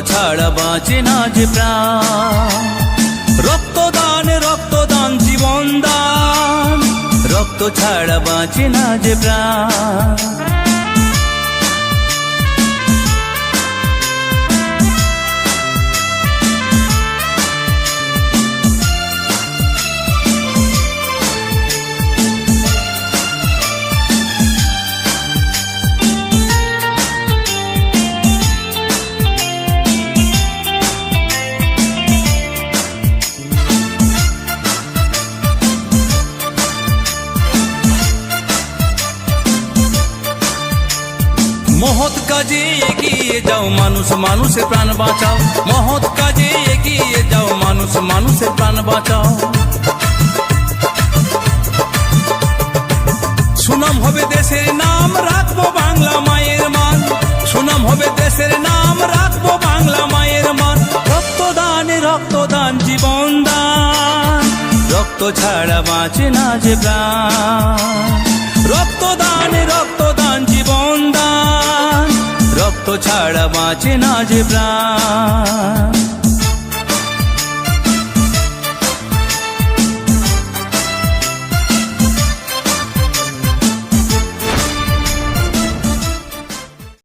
ছাড়া বাঁচে না যে প্রাণ। রক্তদান রক্তদান জীবন দান রক্ত ছাড়া বাঁচে না যে প্রাণ। মহৎ কাজে এগিয়ে যাও, মানুষ, মানুষের প্রাণ বাঁচাও। মহৎ কাজে এগিয়ে যাও, মানুষ, মানুষের প্রাণ বাঁচাও। সুনাম হবে দেশের নাম, রাখব বাংলা মায়ের মান। সুনাম হবে দেশের নাম, রাখব বাংলা মায়ের মান। রক্তদানে রক্তদান, জীবন দান। রক্ত ছাড়া বাঁচে না যে প্রাণ। ছাড়া বাঁচে না যে প্রাণ।